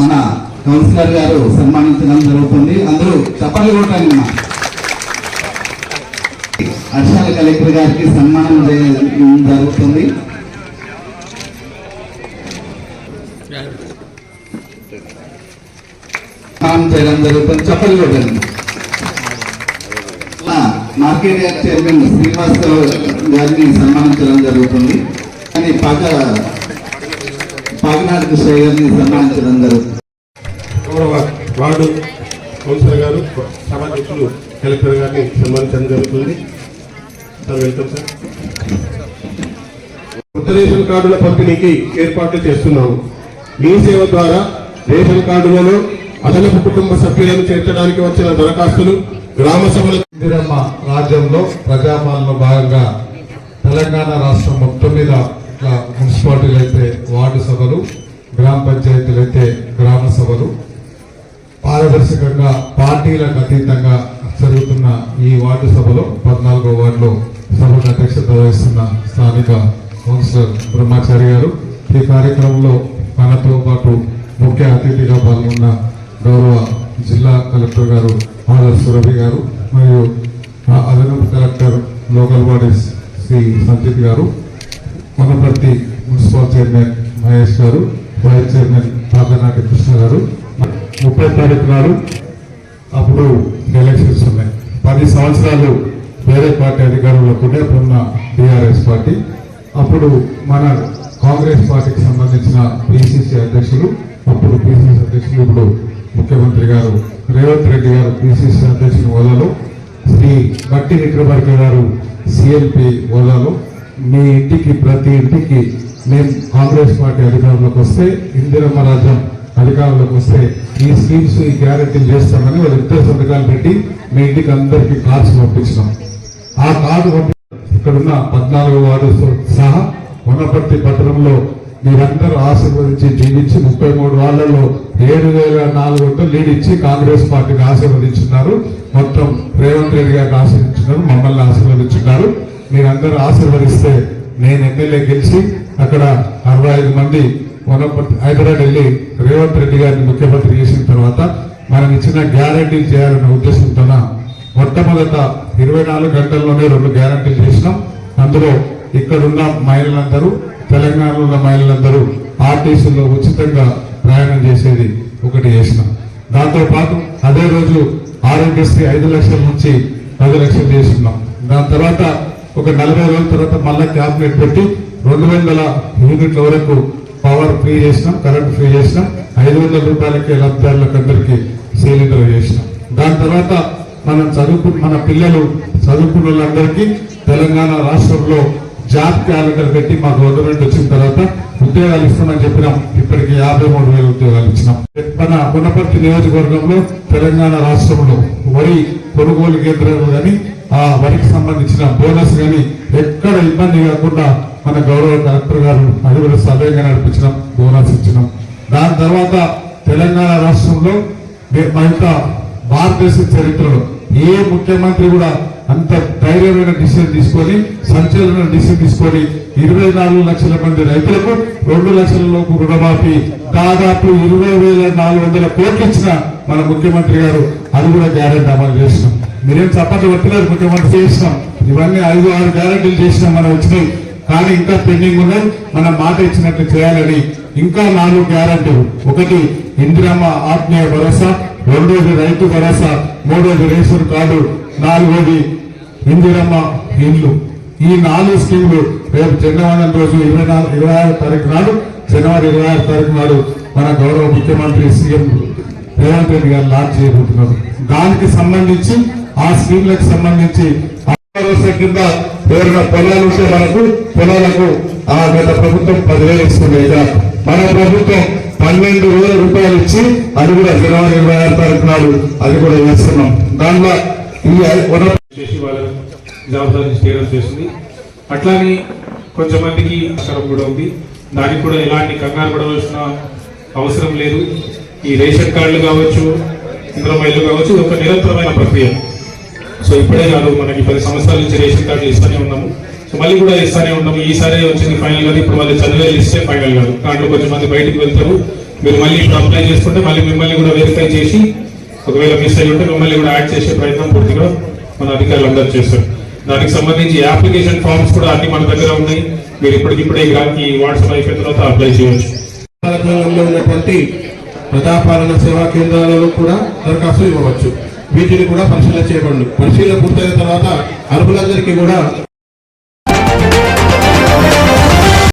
మన కౌన్సిలర్ గారు సన్మానించడం జరుగుతుంది. అందరూ చప్పట్లు కొట్టండి హర్షాల కలెక్టర్ గారికి సన్మానం చేయడం జరుగుతుంది. చేయడం జరుగుతుంది. చప్పట్లు కొట్టండి మార్కెట్ యార్డ్ చైర్మన్ శ్రీనివాసరావు గారిని సన్మానించడం జరుగుతుంది. కానీ పాక పాకనాడు కృష్ణ గారిని సన్మానించడం జరుగుతుంది. గౌరవ వార్డు కౌన్సిలర్ గారు సభాధ్యక్షులు కలెక్టర్ గారిని సన్మానించడం జరుగుతుంది. Sir welcome sir. కొత్త రేషన్ కార్డుల పంపిణీకి ఏర్పాట్లు చేస్తున్నాము. మీ సేవ ద్వారా రేషన్ కార్డులలో అదనపు కుటుంబ సభ్యులను చేర్చడానికి వచ్చిన దరఖాస్తులు గ్రామ సభల ఇందిరమ్మ రాజ్యంలో ప్రజాపాలన భాగంగా తెలంగాణ రాష్ట్రం మొత్తం మీద మున్సిపాలిటీలు అయితే వార్డు సభలు గ్రామ పంచాయతీలు అయితే గ్రామ సభలు పారదర్శకంగా పార్టీలకు అతీతంగా జరుగుతున్న ఈ వార్డు సభలో పద్నాలుగో వార్డులో సభకు అధ్యక్షత వహిస్తున్న స్థానిక కౌన్సిలర్ బ్రహ్మచారి గారు. ఈ కార్యక్రమంలో మనతో పాటు ముఖ్య అతిథిగా పాల్గొన్న గౌరవ జిల్లా కలెక్టర్ గారు ఆర్ఎస్ సురభి గారు మరియు అదనపు collector local bodies Shri Sanjith గారు కొనపర్తి మున్సిపల్ చైర్మన్ మహేష్ గారు వైస్ చైర్మన్ పాదనాటి కృష్ణ గారు. ముప్పై తారీఖు నాడు అప్పుడు ఎలక్షన్స్ ఉన్నాయి. పది సంవత్సరాలు వేరే పార్టీ అధికారంలోకి ఉండే అప్పుడున్న టీఆర్ఎస్ పార్టీ. అప్పుడు మన కాంగ్రెస్ పార్టీకి సంబంధించిన పిసిసి అధ్యక్షులు అప్పుడు పిసిసి అధ్యక్షులు ఇప్పుడు ముఖ్యమంత్రి గారు రేవంత్ రెడ్డి గారు పిసిసి అధ్యక్షుని హోదాలో శ్రీ బట్టి విక్రమార్క గారు సిఎల్పి హోదాలో. మీ ఇంటికి ప్రతి ఇంటికి మేము కాంగ్రెస్ పార్టీ అధికారంలోకి వస్తే ఇందిరమ్మ రాజ్యం అధికారంలోకి వస్తే ఈ స్కీమ్స్ ఈ గ్యారెంటీలు చేస్తామని వాళ్ళు ఇద్దరు సంతకాలు పెట్టి మీ ఇంటికి అందరికి కార్డ్స్ పంపించినాం. ఆ కార్డు ఇక్కడున్న పద్నాలుగు వార్డు సహా వనపర్తి పట్టణంలో మీరందరూ ఆశీర్వదించి జీవించి ముప్పై మూడు వాళ్ళలో ఏడు వేల నాలుగు వందలు లీడ్ ఇచ్చి కాంగ్రెస్ పార్టీకి ఆశీర్వదించున్నారు మొత్తం రేవంత్ రెడ్డి గారికి ఆశీర్వించున్నారు మమ్మల్ని ఆశీర్వదించున్నారు మీరందరూ ఆశీర్వదిస్తే నేను ఎమ్మెల్యే గెలిచి అక్కడ అరవై ఐదు మంది వనపర్తి హైదరాబాద్ వెళ్ళి రేవంత్ రెడ్డి గారిని ముఖ్యమంత్రి చేసిన తర్వాత మనం ఇచ్చిన గ్యారంటీలు చేయాలన్న ఉద్దేశంతో మొట్టమొదట ఇరవై నాలుగు గంటల్లోనే రెండు గ్యారంటీలు చేసినాం. అందులో ఇక్కడున్న మహిళలందరూ తెలంగాణలో ఉన్న మహిళలందరూ ఆర్టీసీలో ఉచితంగా ప్రయాణం చేసేది ఒకటి చేసినాం. దాంతో పాటు అదే రోజు ఆరోగ్యశ్రీ ఐదు లక్షల నుంచి పది లక్షలు చేస్తున్నాం దాని తర్వాత ఒక నలభై రోజుల తర్వాత మళ్ళా క్యాబినెట్ పెట్టి రెండు వందల యూనిట్ల వరకు పవర్ ఫ్రీ చేసినాం కరెంట్ ఫ్రీ చేసినాం ఐదు వందల రూపాయలకి లబ్ధిదారులకు అందరికీ సిలిండర్ చేసినాం దాని తర్వాత మనం చదువుకు మన పిల్లలు చదువుకున్న వాళ్ళందరికీ తెలంగాణ రాష్ట్రంలో జాబ్ క్యాలెండర్ పెట్టి మా గవర్నమెంట్ వచ్చిన తర్వాత ఉద్యోగాలు ఇస్తామని చెప్పినాం. ఇప్పటికి యాభై మూడు వేల ఉద్యోగాలు ఇచ్చినాం. మన పునపర్తి నియోజకవర్గంలో తెలంగాణ రాష్ట్రంలో వరి కొనుగోలు కేంద్రాలు కానీ ఆ వరికి సంబంధించిన బోనస్ కానీ ఎక్కడ ఇబ్బంది కాకుండా మన గౌరవ కలెక్టర్ గారు అది కూడా సవ్యంగా నడిపించడం బోనస్ ఇచ్చినాం. దాని తర్వాత తెలంగాణ రాష్ట్రంలో మే- మా యొక్క భారతదేశ చరిత్రలో ఏ ముఖ్యమంత్రి కూడా అంత ధైర్యమైన డిసిషన్ తీసుకొని సంచలన డిసిషన్ తీసుకొని ఇరవై నాలుగు లక్షల మంది రైతులకు రెండు లక్షల లోపు రుణమాఫీ దాదాపు ఇరవై వేల నాలుగు వందల కోట్లు ఇచ్చిన మన ముఖ్యమంత్రి గారు అది కూడా గ్యారెంటీ అమలు చేసినాం. మీరేం చప్పట్లు పెట్టలేదు ముఖ్యమంత్రి చేసినాం. ఇవన్నీ ఐదు ఆరు గ్యారెంటీలు చేసినాం మనం వచ్చినాయి. కానీ ఇంకా పెండింగ్ ఉన్నాయి మనం మాట ఇచ్చినట్లు చేయాలని ఇంకా నాలుగు గ్యారంటీలు ఒకటి ఇందిరమ్మ ఆత్మీయ భరోసా రెండోది రైతు భరోసా మూడోది రేషన్ కార్డు నాలుగోది ఇందిరమ్మ ఇండ్లు ఈ నాలుగు స్కీములు రేపు జనవరి రోజు ఇరవై నాలుగు ఇరవై ఆరు తారీఖు నాడు జనవరి ఇరవై ఆరు తారీఖు నాడు మన గౌరవ ముఖ్యమంత్రి సీఎం రేవంత్ రెడ్డి గారు లాంచ్ చేయబోతున్నారు. దానికి సంబంధించి ఆ స్కీమ్లకు సంబంధించి భరోసా కింద ఎవరైనా పొలాలు ఉంటే మనకు పొలాలకు ఆ గత ప్రభుత్వం పదివేలు ఇస్తుంది. మన ప్రభుత్వం పన్నెండు వేల రూపాయలు ఇచ్చి అది కూడా జనవరి ఇరవై ఆరు తారీఖు నాడు అది కూడా వేస్తున్నాం దానిలో ఈ వన చేసి వాళ్ళకు జవాబుదారీ చేయడం చేస్తుంది. అట్లానే కొంతమందికి అవసరం కూడా ఉంది. దానికి కూడా ఎలాంటి కంగారు పడవలసిన అవసరం లేదు. ఈ రేషన్ కార్డులు కావచ్చు ఇంద్రమైలు కావచ్చు ఒక నిరంతరమైన ప్రక్రియ. సో ఇప్పుడే కాదు మనకి పది సంవత్సరాల నుంచి రేషన్ కార్డులు ఇస్తూనే ఉన్నాము. సో మళ్ళీ కూడా ఇస్తూనే ఉన్నాము ఈసారి వచ్చింది ఫైనల్ కాదు ఇప్పుడు వాళ్ళు చదివే ఇస్తే ఫైనల్ కాదు. దాంట్లో కొంచెం మంది బయటికి వెళ్తారు. మీరు మళ్ళీ ఇప్పుడు అప్లై చేసుకుంటే మళ్ళీ మిమ్మల్ని కూడా వెరిఫై చేసి ఒకవేళ మిస్ అయ్యి ఉంటే మిమ్మల్ని కూడా యాడ్ చేసే ప్రయత్నం పూర్తిగా మన అధికారులు అందరూ చేస్తారు. దానికి సంబంధించి అప్లికేషన్ ఫామ్స్ కూడా అన్ని మన దగ్గర ఉన్నాయి. మీరు ఇప్పటికిప్పుడే ఈ వాట్సాప్ అయిపోయిన తర్వాత అప్లై చేయవచ్చు. ఉన్నటువంటి ప్రజాపాలన సేవా కేంద్రాలలో కూడా దరఖాస్తులు ఇవ్వవచ్చు. వీటిని కూడా పరిశీలన చేయబడి పరిశీలన పూర్తయిన తర్వాత అర్హులందరికీ కూడా